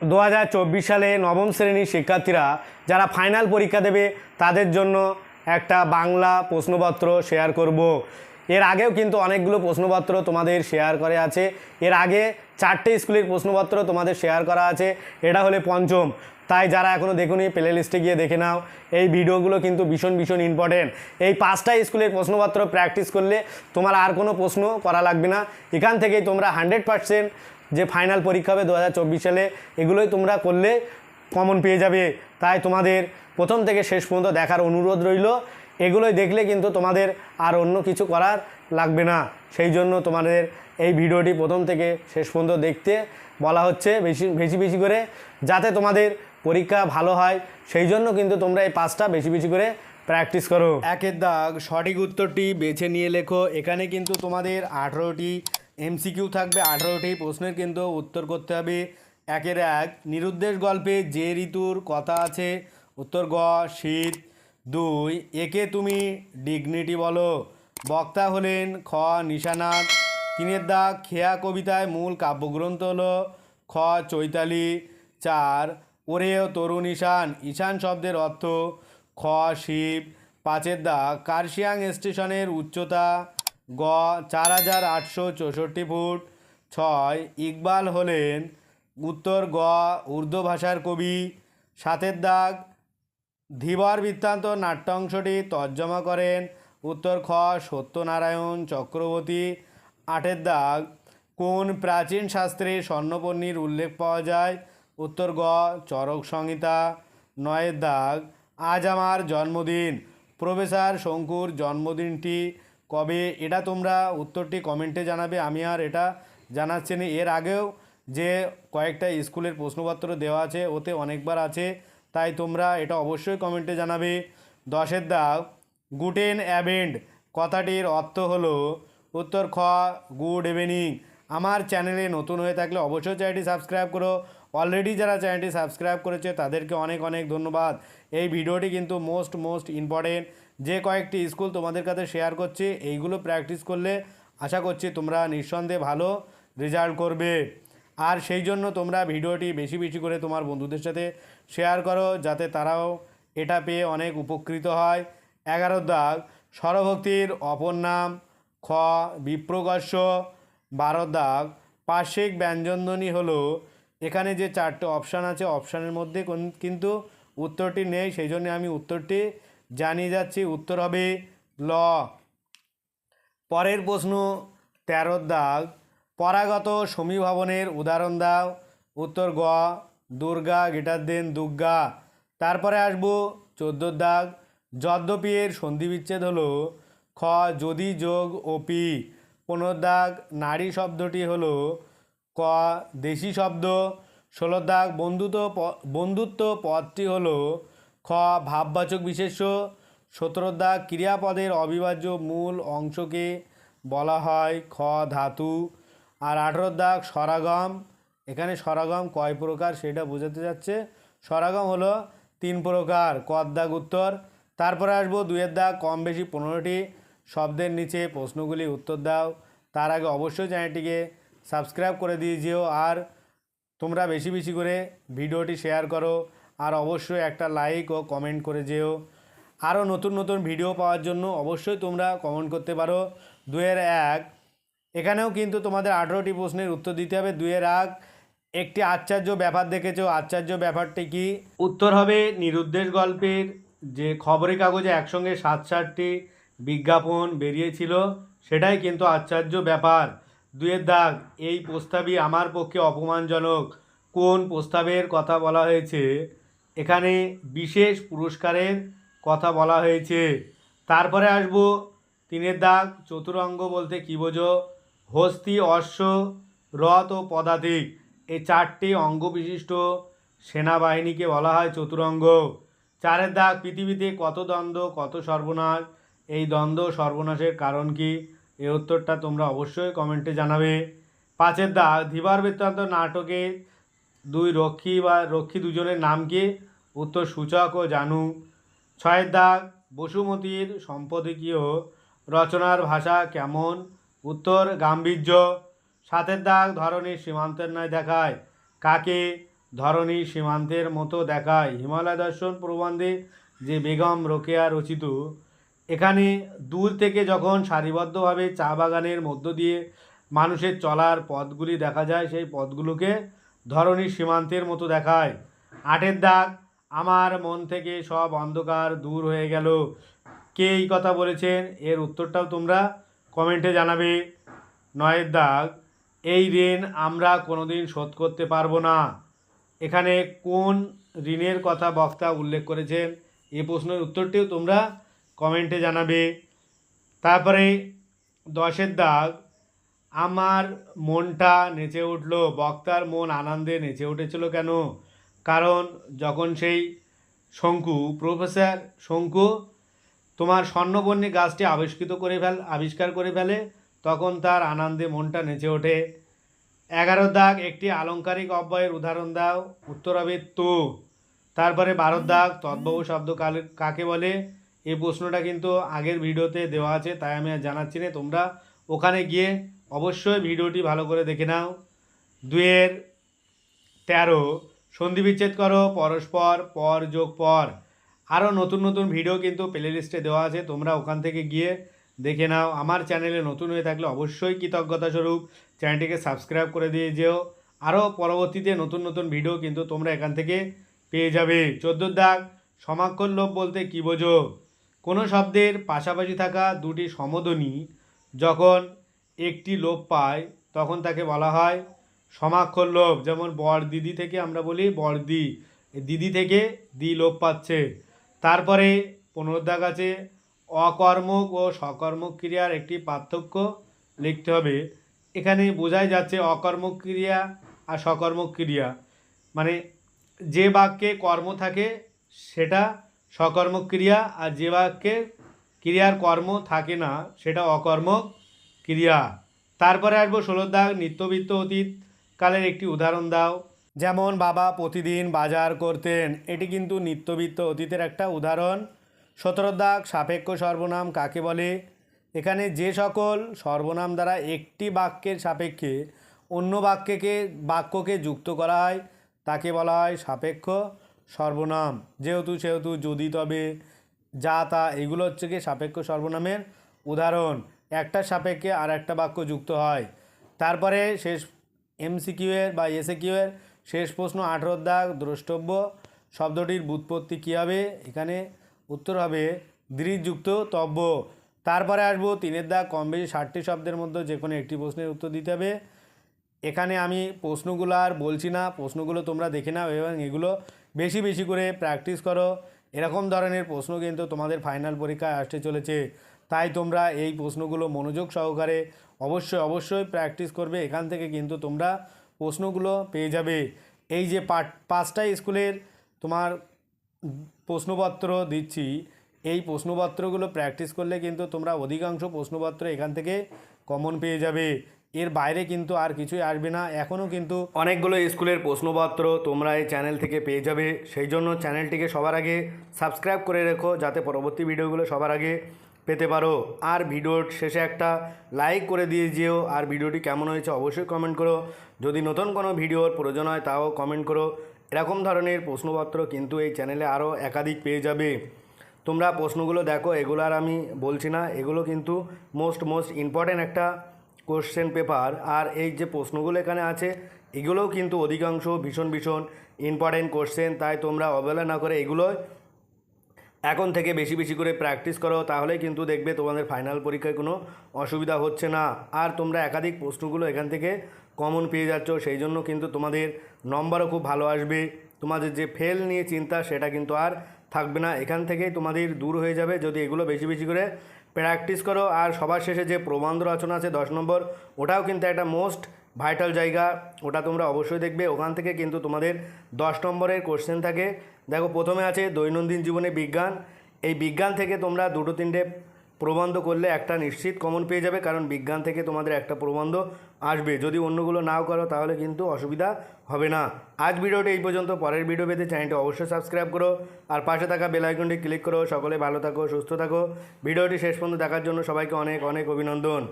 দু হাজার চব্বিশ সালে নবম শ্রেণির শিক্ষার্থীরা যারা ফাইনাল পরীক্ষা দেবে, তাদের জন্য একটা বাংলা প্রশ্নপত্র শেয়ার করব। এর আগেও কিন্তু অনেকগুলো প্রশ্নপত্র তোমাদের শেয়ার করে আছে। এর আগে চারটে স্কুলের প্রশ্নপত্র তোমাদের শেয়ার করা আছে। এটা হলে পঞ্চম। তাই যারা এখনও দেখুনি প্লে লিস্টে গিয়ে দেখে নাও। এই ভিডিওগুলো কিন্তু ভীষণ ভীষণ ইম্পর্টেন্ট এই পাঁচটা স্কুলের প্রশ্নপত্র প্র্যাকটিস করলে তোমার আর কোনো প্রশ্ন করা লাগবে না। এখান থেকেই তোমরা হান্ড্রেড পার্সেন্ট যে ফাইনাল পরীক্ষা হবে দু হাজার চব্বিশ সালে, এগুলোই তোমরা করলে কমন পেয়ে যাবে। তাই তোমাদের প্রথম থেকে শেষ পর্যন্ত দেখার অনুরোধ রইল। এগুলোই দেখলে কিন্তু তোমাদের আর অন্য কিছু করার লাগবে না। সেই জন্য তোমাদের এই ভিডিওটি প্রথম থেকে শেষ পর্যন্ত দেখতে বলা হচ্ছে বেশি বেশি বেশি করে, যাতে তোমাদের পরীক্ষা ভালো হয়। সেই জন্য কিন্তু তোমরা এই পাঁচটা বেশি বেশি করে প্র্যাকটিস করো। একের দাগ সঠিক উত্তরটি বেছে নিয়ে লেখো। এখানে কিন্তু তোমাদের আঠেরোটি এমসিকিউ থাকবে আঠেরোটি প্রশ্নের, কিন্তু উত্তর করতে হবে একের এক। নিরুদ্দেশ গল্পে যে ঋতুর কথা আছে, উত্তর গ, শীত। দুই, একে তুমি ডিগনিটি বলো। বক্তা হলেন খ, নিশানাথ। তিনের দাগ খেয়া কবিতায় মূল কাব্যগ্রন্থ হলো খ, চৈতালি। চার ওরেও তরুণ ঈশান ঈশান শব্দের অর্থ খ, শিব। পাঁচের দাগ কার্শিয়াং স্টেশনের উচ্চতা। গ, চার হাজার আটশো চৌষট্টি ফুট, ছয়, ইকবাল হলেন উত্তর গ, উর্দু ভাষার কবি, সাতের দাগ, ধীবর বৃত্তান্ত নাট্যাংশটি তর্জমা করেন, উত্তর খ, সত্যনারায়ণ চক্রবর্তী, আটের দাগ, কোন প্রাচীন শাস্ত্রে স্বর্ণপর্ণীর উল্লেখ পাওয়া যায়, উত্তর গ, চরক সংহিতা, নয়ের দাগ, আজ আমার জন্মদিন, প্রফেসর শঙ্কুর জন্মদিনটি কবে এটা তোমরা উত্তরটি কমেন্টে জানাবে। আমি আর এটা জানাচ্ছি না। এর আগেও যে কয়েকটা স্কুলের প্রশ্নপত্র দেওয়া আছে, ওতে অনেকবার আছে। তাই তোমরা এটা অবশ্যই কমেন্টে জানাবে। দশের দাগ, গুটেন অ্যাবেন্ড, কথাটির অর্থ হলো উত্তর খ, গুড ইভিনিং। আমার চ্যানেলে নতুন হয়ে থাকলে অবশ্যই চ্যানেলটি সাবস্ক্রাইব করো। অলরেডি যারা চ্যানেলটি সাবস্ক্রাইব করেছে, তাদেরকে অনেক অনেক ধন্যবাদ। এই ভিডিওটি কিন্তু মোস্ট মোস্ট ইম্পর্টেন্ট যে কয়েকটি স্কুল তোমাদের কাছে শেয়ার করছি, এইগুলো প্র্যাকটিস করলে আশা করছি তোমরা নিঃসন্দেহে ভালো রেজাল্ট করবে। আর সেই জন্য তোমরা ভিডিওটি বেশি বেশি করে তোমার বন্ধুদের সাথে শেয়ার করো, যাতে তারাও এটা পেয়ে অনেক উপকৃত হয়। এগারো দাগ স্বরভক্তির অপর নাম খ বিপ্রকর্ষ বারো দাগ, পার্শ্বিক ব্যঞ্জনধ্বনি হলো, এখানে যে চারটে অপশান আছে অপশানের মধ্যে কোন- কিন্তু উত্তরটি নেই, সেই জন্য আমি উত্তরটি জানিয়ে যাচ্ছি, উত্তর হবে ল। পরের প্রশ্ন, তেরো দাগ, পরাগত সমীভবনের উদাহরণ দাও। উত্তর গ, দুর্গা গিটার দেন দুর্গা। তারপরে আসব চোদ্দোর দাগ যদ্যপি এর সন্ধি বিচ্ছেদ হলো খ, যদি যোগ ওপি পনেরো দাগ, নারী শব্দটি হলো ক, দেশি শব্দ। ষোলো দাগ, বন্ধুত্ব বন্ধুত্ব পদটি হলো খ, ভাববাচক বিশেষ্য। সতেরো দাগ ক্রিয়াপদের অবিভাজ্য মূল অংশকে বলা হয় খ, ধাতু। আর আঠেরো দাগ স্বরাগম। এখানে স্বরাগম কয় প্রকার সেটা বোঝাতে যাচ্ছে। স্বরাগম হলো তিন প্রকার কদ দাগ উত্তর। তারপরে আসব দুয়ের দাগ কম বেশি পনেরোটি। শব্দের নিচে প্রশ্নগুলি উত্তর দাও। তার আগে অবশ্যই চ্যানেলটিকে সাবস্ক্রাইব করে দিয়ে যেও। আর তোমরা বেশি বেশি করে ভিডিওটি শেয়ার করো। আর অবশ্যই একটা লাইক ও কমেন্ট করে যেও। আরও নতুন নতুন ভিডিও পাওয়ার জন্য অবশ্যই তোমরা কমেন্ট করতে পারো। দুয়ের এক, এখানেও কিন্তু তোমাদের আঠেরোটি প্রশ্নের উত্তর দিতে হবে। দুয়ের এক, একটি আশ্চর্য ব্যাপার দেখেছ। আশ্চর্য ব্যাপারটি কি? উত্তর হবে নিরুদ্দেশ গল্পের যে খবরের কাগজে একসঙ্গে সাত সাতটি বিজ্ঞাপন বেরিয়েছিল, সেটাই কিন্তু আশ্চর্য ব্যাপার। দুয়ের দাগ, এই প্রস্তাবই আমার পক্ষে অপমানজনক। কোন প্রস্তাবের কথা বলা হয়েছে? এখানে বিশেষ পুরস্কারের কথা বলা হয়েছে। তারপরে আসব তিনের দাগ, চতুরঙ্গ বলতে কী বোঝো? হস্তি, অশ্ব, রথ ও পদাতিক। এই চারটি অঙ্গ বিশিষ্ট সেনাবাহিনীকে বলা হয় চতুরঙ্গ। চারের দাগ, পৃথিবীতে কত দ্বন্দ্ব, কত সর্বনাশ? এই দ্বন্দ্ব সর্বনাশের কারণ কি? এই উত্তরটা তোমরা অবশ্যই কমেন্টে জানাবে। পাঁচের দাগ ধীবার বৃত্তান্ত নাটকে দুই রক্ষী বা রক্ষী দুজনের নাম কি? উত্তর সূচক ও জানু। ছয়ের দাগ বসুমতীর সম্পাদকীয় রচনার ভাষা কেমন? উত্তর, গাম্ভীর্য। সাতের দাগ ধরনের সীমান্তের ন্যায় দেখায়। কাকে? ধরনী সীমান্তের মতো দেখায়। হিমালয় দর্শন প্রবন্ধে যে বেগম রোকেয়া রচিত। এখানে দূর থেকে যখন সারিবদ্ধভাবে চা বাগানের মধ্য দিয়ে মানুষের চলার পথগুলি দেখা যায়, সেই পথগুলোকে ধরনী সীমান্তের মতো দেখায়। আটের দাগ আমার মন থেকে সব অন্ধকার দূর হয়ে গেল। কে এই কথা বলেছেন? এর উত্তরটাও তোমরা কমেন্টে জানাবে। নয়ের দাগ, এই ঋণ আমরা কোনোদিন শোধ করতে পারব না। এখানে কোন ঋণের কথা বক্তা উল্লেখ করেছেন? এই প্রশ্নের উত্তরটিও তোমরা কমেন্টে জানাবে। তারপরে দশের দাগ, আমার মনটা নেচে উঠল। বক্তার মন আনন্দে নেচে উঠেছিল কেন? কারণ যখন সেই শঙ্কু, প্রফেসর শঙ্কু তোমার স্বর্ণবর্ণী গাছটি আবিষ্কৃত করে ফেল, আবিষ্কার করে ফেলে, তখন তার আনন্দে মনটা নেচে ওঠে। এগারো দাগ একটি আলংকারিক অব্যয়ের উদাহরণ দাও। উত্তর হবে তো। তারপরে বারো দাগ তদ্ভব শব্দ কাকে বলে? এই প্রশ্নটা কিন্তু আগের ভিডিওতে দেওয়া আছে, তাই আমি আর জানাচ্ছি না। তোমরা ওখানে গিয়ে অবশ্যই ভিডিওটি ভালো করে দেখে নাও। দুয়ের তেরো। সন্ধি বিচ্ছেদ করো, পরস্পর, পর, যোগ, পর। আরও নতুন নতুন ভিডিও কিন্তু প্লে লিস্টে দেওয়া আছে, তোমরা ওখান থেকে গিয়ে দেখে নাও। আমার চ্যানেলে নতুন হয়ে থাকলে অবশ্যই কৃতজ্ঞতা স্বরূপ। চ্যানেলটিকে সাবস্ক্রাইব করে দিয়ে যেও। আরও পরবর্তীতে নতুন নতুন ভিডিও কিন্তু তোমরা এখান থেকে পেয়ে যাবে। চোদ্দোর দাগ, সমাক্ষর লোভ বলতে কী বোঝো? কোনো শব্দের পাশাপাশি থাকা দুটি সমধ্বনি যখন একটি লোপ পায়, তখন তাকে বলা হয় সমাক্ষর লোভ যেমন বর দিদি থেকে আমরা বলি বরদি দিদি থেকে দি লোপ পাচ্ছে। তারপরে পুনরুদ্ধাগ আছে, অকর্মক ও সকর্মক ক্রিয়ার একটি পার্থক্য লিখতে হবে। এখানে বোঝাই যাচ্ছে অকর্মক ক্রিয়া আর সকর্মক ক্রিয়া। মানে যে বাক্যে কর্ম থাকে, সেটা সকর্মক ক্রিয়া, আর যে বাক্যে ক্রিয়ার কর্ম থাকে না, সেটা অকর্মক ক্রিয়া। তারপরে আসব ষোলোর দাগ, নিত্যবিত্ত অতীত। কালের একটি উদাহরণ দাও। যেমন, বাবা প্রতিদিন বাজার করতেন। এটি কিন্তু নিত্যবিত্ত অতীতের একটা উদাহরণ। সতেরো দাগ সাপেক্ষ সর্বনাম কাকে বলে? এখানে যে সকল সর্বনাম দ্বারা একটি বাক্যের সাপেক্ষে অন্য বাক্যকে বাক্যকে যুক্ত করা হয়, তাকে বলা হয় সাপেক্ষ সর্বনাম। যেহেতু, সেহেতু যদি, তবে, যা, তা, এগুলো হচ্ছে কি সাপেক্ষ সর্বনামের উদাহরণ। একটা সাপেক্ষে আর একটা বাক্য যুক্ত হয়। তারপরে শেষ এমসিকিউ এর বা এসএকিউ এর শেষ প্রশ্ন আঠেরোর দাগ, দ্রষ্টব্য। শব্দটির বুৎপত্তি কী হবে? এখানে উত্তর হবে দৃঢ়যুক্ত তব্য। তারপরে আসব তিনের দাগ, কম বেশি ষাটটি শব্দের মধ্যে যে কোনো একটি প্রশ্নের উত্তর দিতে হবে। এখানে আমি প্রশ্নগুলো আর বলছি না, প্রশ্নগুলো তোমরা দেখে নাও এবং এগুলো বেশি বেশি করে প্র্যাকটিস করো। এরকম ধরনের প্রশ্ন কিন্তু তোমাদের ফাইনাল পরীক্ষায় আসতে চলেছে। তাই তোমরা এই প্রশ্নগুলো মনোযোগ সহকারে অবশ্যই অবশ্যই প্র্যাকটিস করবে। এখান থেকে কিন্তু তোমরা প্রশ্নগুলো পেয়ে যাবে। এই যে পাট পাঁচটা স্কুলের তোমার প্রশ্নপত্র দিচ্ছি, এই প্রশ্নপত্রগুলো প্র্যাকটিস করলে কিন্তু তোমরা অধিকাংশ প্রশ্নপত্র এখান থেকে কমন পেয়ে যাবে। এর বাইরে কিন্তু আর কিছুই আসবে না। এখনও কিন্তু অনেকগুলো স্কুলের প্রশ্নপত্র তোমরা এই চ্যানেল থেকে পেয়ে যাবে। সেই জন্য চ্যানেলটিকে সবার আগে সাবস্ক্রাইব করে রেখো, যাতে পরবর্তী ভিডিওগুলো সবার আগে পেতে পারো। আর ভিডিওর শেষে একটা লাইক করে দিয়ে যেও। আর ভিডিওটি কেমন হয়েছে অবশ্যই কমেন্ট করো। যদি নতুন কোনো ভিডিওর প্রয়োজন হয় তাও কমেন্ট করো। এরকম ধরনের প্রশ্নপত্র কিন্তু এই চ্যানেলে আরও একাধিক পেয়ে যাবে। তোমরা প্রশ্নগুলো দেখো, এগুলো আর আমি বলছি না। এগুলো কিন্তু মোস্ট মোস্ট ইম্পর্ট্যান্ট একটা কোশ্চেন পেপার আর এই যে প্রশ্নগুলো এখানে আছে, এগুলোও কিন্তু অধিকাংশ ভীষণ ভীষণ ইম্পর্ট্যান্ট কোশ্চেন তাই তোমরা অবহেলা না করে এগুলো এখন থেকে বেশি বেশি করে প্র্যাকটিস করো তাহলে কিন্তু দেখবে তোমাদের ফাইনাল পরীক্ষায় কোনো অসুবিধা হচ্ছে না। আর তোমরা একাধিক প্রশ্নগুলো এখান থেকে কমন পেয়ে যাচ্ছ, সেই জন্য কিন্তু তোমাদের নম্বরও খুব ভালো আসবে। তোমাদের যে ফেল নিয়ে চিন্তা, সেটা কিন্তু আর থাকবে না। এখান থেকেই তোমাদের দূর হয়ে যাবে যদি এগুলো বেশি বেশি করে প্র্যাকটিস করো। আর সবার শেষে যে প্রবন্ধ রচনা আছে, দশ নম্বর, ওটাও কিন্তু একটা মোস্ট ভাইটাল জায়গা। ওটা তোমরা অবশ্যই দেখবে। ওখান থেকে কিন্তু তোমাদের দশ নম্বরের কোশ্চেন থাকে। দেখো প্রথমে আছে দৈনন্দিন জীবনে বিজ্ঞান। এই বিজ্ঞান থেকে তোমরা দুটো তিনটে প্রবন্ধ করলে একটা নিশ্চিত কমন পেয়ে যাবে, কারণ বিজ্ঞান থেকে তোমাদের একটা প্রবন্ধ আসবে। যদি অন্যগুলো নাও করো, তাহলে কিন্তু অসুবিধা হবে না। আজ ভিডিওটি এই পর্যন্ত। পরের ভিডিও পেতে চ্যানেলটি অবশ্যই সাবস্ক্রাইব করো। আর পাশে থাকা বেল আইকনটি ক্লিক করো। সকলে ভালো থাকো, সুস্থ থাকো। ভিডিওটি শেষ পর্যন্ত দেখার জন্য সবাইকে অনেক অনেক অভিনন্দন।